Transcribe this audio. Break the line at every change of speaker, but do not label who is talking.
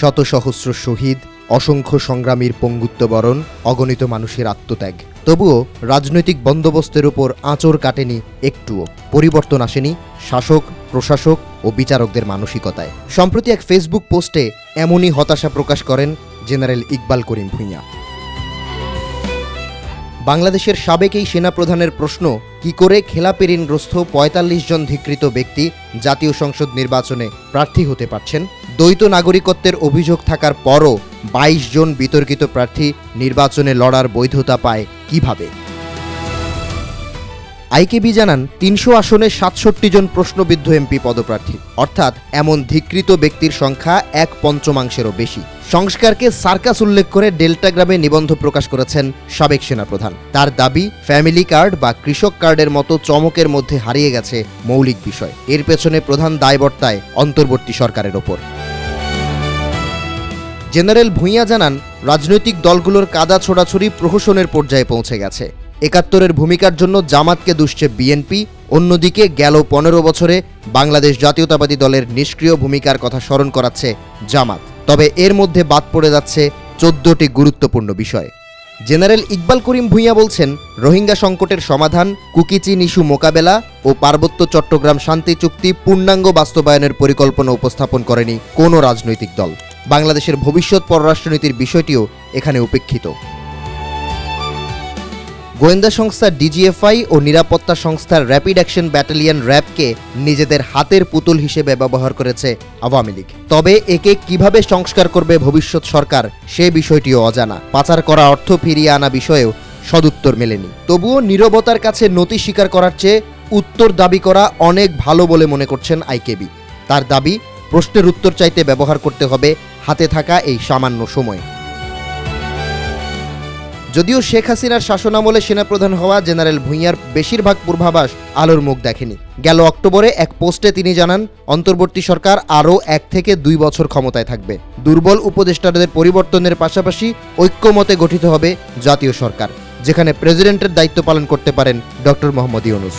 শত সহস্র শহীদ, অসংখ্য সংগ্রামীর পঙ্গুত্ববরণ, অগণিত মানুষের আত্মত্যাগ। তবুও রাজনৈতিক বন্দোবস্তের উপর আঁচড় কাটেনি একটুও। পরিবর্তন আসেনি শাসক, প্রশাসক ও বিচারকদের মানসিকতায়। সম্প্রতি এক ফেসবুক পোস্টে এমনই হতাশা প্রকাশ করেন জেনারেল ইকবাল করিম ভূঁইয়া। বাংলাদেশের সাবেক এই সেনাপ্রধানের প্রশ্ন, কি করে খেলাপি ঋণগ্রস্ত পঁয়তাল্লিশ জন ধিকৃত ব্যক্তি জাতীয় সংসদ নির্বাচনে প্রার্থী হতে পারছেন? দ্বৈত নাগরিকত্বের অভিযোগ থাকার পরও বাইশ জন বিতর্কিত প্রার্থী নির্বাচনে লড়ার বৈধতা পায় কীভাবে? আইকেবি জানান, তিনশো আসনে সাতষট্টি জন প্রশ্নবিদ্ধ এমপি পদপ্রার্থী। অর্থাৎ এমন ধিকৃত ব্যক্তির সংখ্যা এক পঞ্চমাংশেরও বেশি। সংস্কারকে সার্কাস উল্লেখ করে ডেল্টা গ্রামে নিবন্ধ প্রকাশ করেছেন সাবেক সেনাপ্রধান। তার দাবি, ফ্যামিলি কার্ড বা কৃষক কার্ডের মতো চমকের মধ্যে হারিয়ে গেছে মৌলিক বিষয়। এর পেছনে প্রধান দায়বর্তায় অন্তর্বর্তী সরকারের ওপর। জেনারেল ভূঁইয়া জানান, রাজনৈতিক দলগুলোর কাদা ছোড়াছড়ি প্রহসনের পর্যায়ে পৌঁছে গেছে। একাত্তরের ভূমিকার জন্য জামাতকে দুষছে বিএনপি, অন্যদিকে গেল পনেরো বছরে বাংলাদেশ জাতীয়তাবাদী দলের নিষ্ক্রিয় ভূমিকার কথা স্মরণ করাচ্ছে জামাত। তবে এর মধ্যে বাদ পড়ে যাচ্ছে চোদ্দটি গুরুত্বপূর্ণ বিষয়। জেনারেল ইকবাল করিম ভূঁইয়া বলছেন, রোহিঙ্গা সংকটের সমাধান কুকিচিন ইস্যু মোকাবেলা ও পার্বত্য চট্টগ্রাম শান্তি চুক্তি পূর্ণাঙ্গ বাস্তবায়নের পরিকল্পনা উপস্থাপন করেনি কোনো রাজনৈতিক দল। বাংলাদেশের ভবিষ্যৎ পররাষ্ট্রনীতির বিষয়টিও এখানে উপেক্ষিত। গোয়েন্দা সংস্থা ডিজিএফআই ও নিরাপত্তা সংস্থার র্যাপিড অ্যাকশন ব্যাটালিয়ন র্যাবকে নিজেদের হাতের পুতুল হিসেবে ব্যবহার করেছে আওয়ামী লীগ। তবে একে কীভাবে সংস্কার করবে ভবিষ্যৎ সরকার সে বিষয়টিও অজানা। পাচার করা অর্থ ফিরিয়ে আনা বিষয়েও সদুত্তর মেলেনি। তবুও নীরবতার কাছে নতি স্বীকার করার চেয়ে উত্তর দাবি করা অনেক ভালো বলে মনে করছেন আইকেবি। তার দাবি, প্রশ্নের উত্তর চাইতে ব্যবহার করতে হবে হাতে থাকা এই সামান্য সময়। যদিও শেখ হাসিনার শাসনামলে সেনাপ্রধান হওয়া জেনারেল ভূঁইয়ার বেশিরভাগ পূর্বাভাস আলোর মুখ দেখেনি। গেল অক্টোবরে এক পোস্টে তিনি জানান, অন্তর্বর্তী সরকার আরও এক থেকে দুই বছর ক্ষমতায় থাকবে। দুর্বল উপদেষ্টাদের পরিবর্তনের পাশাপাশি ঐক্যমতে গঠিত হবে জাতীয় সরকার, যেখানে প্রেসিডেন্টের দায়িত্ব পালন করতে পারেন ডক্টর মোহাম্মদ ইউনুস।